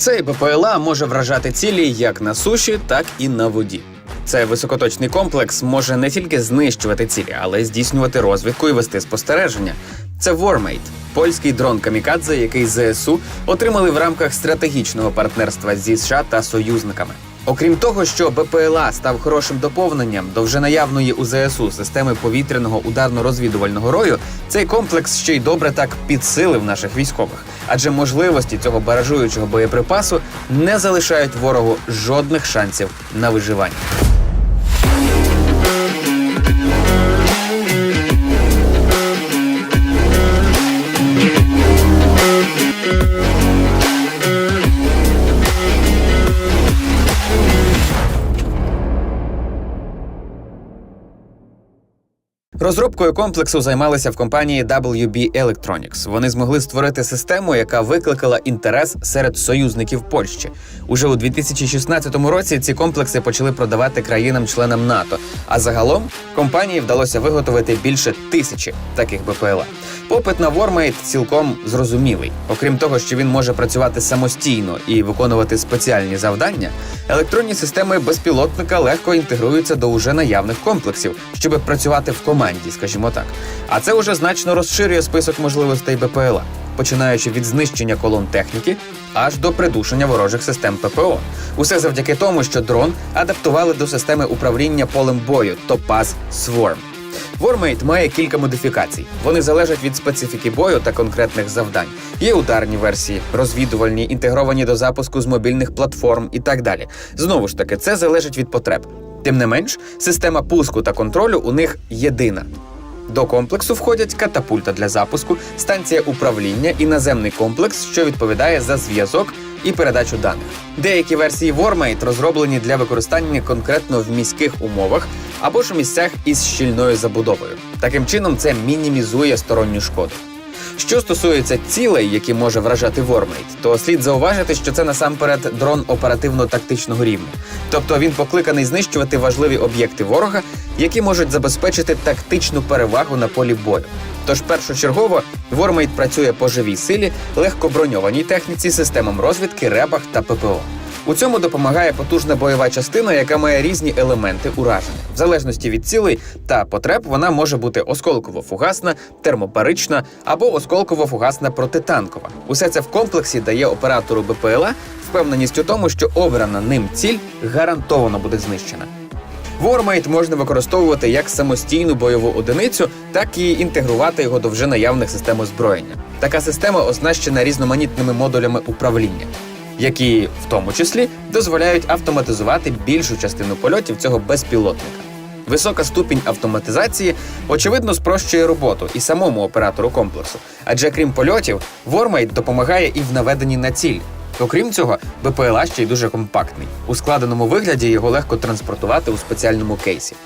Цей БПЛА може вражати цілі як на суші, так і на воді. Цей високоточний комплекс може не тільки знищувати цілі, але й здійснювати розвідку і вести спостереження. Це Вормейт, – польський дрон Камікадзе, який ЗСУ отримали в рамках стратегічного партнерства зі США та союзниками. Окрім того, що БПЛА став хорошим доповненням до вже наявної у ЗСУ системи повітряного ударно-розвідувального рою, цей комплекс ще й добре так підсилив наших військових, адже можливості цього баражуючого боєприпасу не залишають ворогу жодних шансів на виживання. Розробкою комплексу займалися в компанії WB Electronics. Вони змогли створити систему, яка викликала інтерес серед союзників Польщі. Уже у 2016 році ці комплекси почали продавати країнам-членам НАТО. А загалом компанії вдалося виготовити більше тисячі таких БПЛА. Попит на Warmate цілком зрозумілий. Окрім того, що він може працювати самостійно і виконувати спеціальні завдання, електронні системи безпілотника легко інтегруються до уже наявних комплексів, щоб працювати в команді, скажімо так. А це вже значно розширює список можливостей БПЛА, починаючи від знищення колон техніки аж до придушення ворожих систем ППО. Усе завдяки тому, що дрон адаптували до системи управління полем бою Topaz Swarm. Warmate має кілька модифікацій. Вони залежать від специфіки бою та конкретних завдань. Є ударні версії, розвідувальні, інтегровані до запуску з мобільних платформ і так далі. Знову ж таки, це залежить від потреб. Тим не менш, система пуску та контролю у них єдина. До комплексу входять катапульта для запуску, станція управління і наземний комплекс, що відповідає за зв'язок і передачу даних. Деякі версії Warmate розроблені для використання конкретно в міських умовах або ж у місцях із щільною забудовою. Таким чином, це мінімізує сторонню шкоду. Що стосується цілей, які може вражати Warmate, то слід зауважити, що це насамперед дрон оперативно-тактичного рівня. Тобто він покликаний знищувати важливі об'єкти ворога, які можуть забезпечити тактичну перевагу на полі бою. Тож першочергово Warmate працює по живій силі, легкоброньованій техніці, системам розвідки, ребах та ППО. У цьому допомагає потужна бойова частина, яка має різні елементи ураження. В залежності від цілей та потреб вона може бути осколково-фугасна, термобарична або осколково-фугасна протитанкова. Усе це в комплексі дає оператору БПЛА впевненість у тому, що обрана ним ціль гарантовано буде знищена. Warmate можна використовувати як самостійну бойову одиницю, так і інтегрувати його до вже наявних систем озброєння. Така система оснащена різноманітними модулями управління, які в тому числі дозволяють автоматизувати більшу частину польотів цього безпілотника. Висока ступінь автоматизації очевидно спрощує роботу і самому оператору комплексу, адже крім польотів, Вормейт допомагає і в наведенні на ціль. Окрім цього, БПЛА ще й дуже компактний. У складеному вигляді його легко транспортувати у спеціальному кейсі.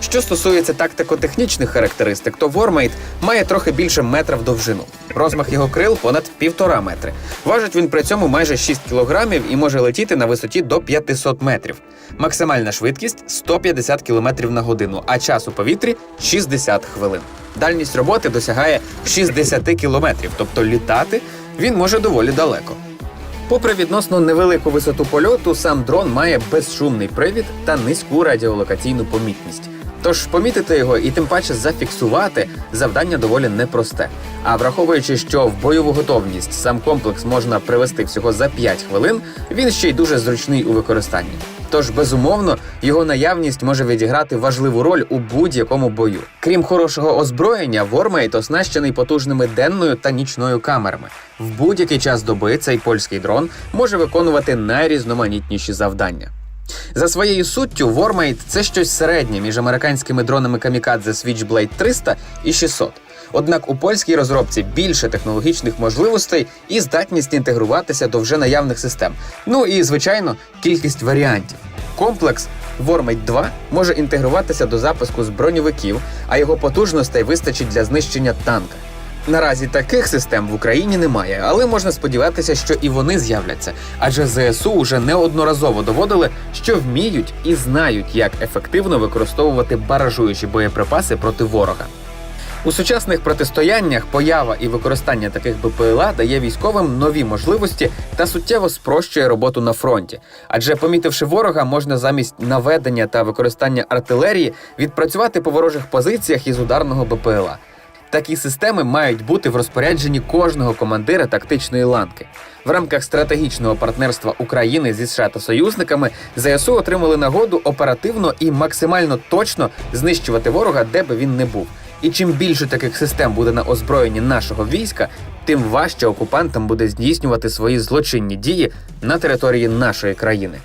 Що стосується тактико-технічних характеристик, то Warmate має трохи більше метра в довжину. Розмах його крил понад півтора метри. Важить він при цьому майже 6 кілограмів і може летіти на висоті до 500 метрів. Максимальна швидкість 150 км на годину, а час у повітрі 60 хвилин. Дальність роботи досягає 60 кілометрів, тобто літати він може доволі далеко. Попри відносно невелику висоту польоту, сам дрон має безшумний привід та низьку радіолокаційну помітність. Тож помітити його і тим паче зафіксувати завдання доволі непросте. А враховуючи, що в бойову готовність сам комплекс можна привести всього за 5 хвилин, він ще й дуже зручний у використанні. Тож, безумовно, його наявність може відіграти важливу роль у будь-якому бою. Крім хорошого озброєння, Warmate оснащений потужними денною та нічною камерами. В будь-який час доби цей польський дрон може виконувати найрізноманітніші завдання. За своєю суттю, Warmate – це щось середнє між американськими дронами Kamikadze Switchblade 300 і 600. Однак у польській розробці більше технологічних можливостей і здатність інтегруватися до вже наявних систем. Ну і звичайно, кількість варіантів. Комплекс Warmate 2 може інтегруватися до запуску з броньовиків, а його потужностей вистачить для знищення танка. Наразі таких систем в Україні немає, але можна сподіватися, що і вони з'являться, адже ЗСУ уже неодноразово доводили, що вміють і знають, як ефективно використовувати баражуючі боєприпаси проти ворога. У сучасних протистояннях поява і використання таких БПЛА дає військовим нові можливості та суттєво спрощує роботу на фронті. Адже помітивши ворога, можна замість наведення та використання артилерії відпрацювати по ворожих позиціях із ударного БПЛА. Такі системи мають бути в розпорядженні кожного командира тактичної ланки. В рамках стратегічного партнерства України зі США та союзниками ЗСУ отримали нагоду оперативно і максимально точно знищувати ворога, де би він не був. І чим більше таких систем буде на озброєнні нашого війська, тим важче окупантам буде здійснювати свої злочинні дії на території нашої країни.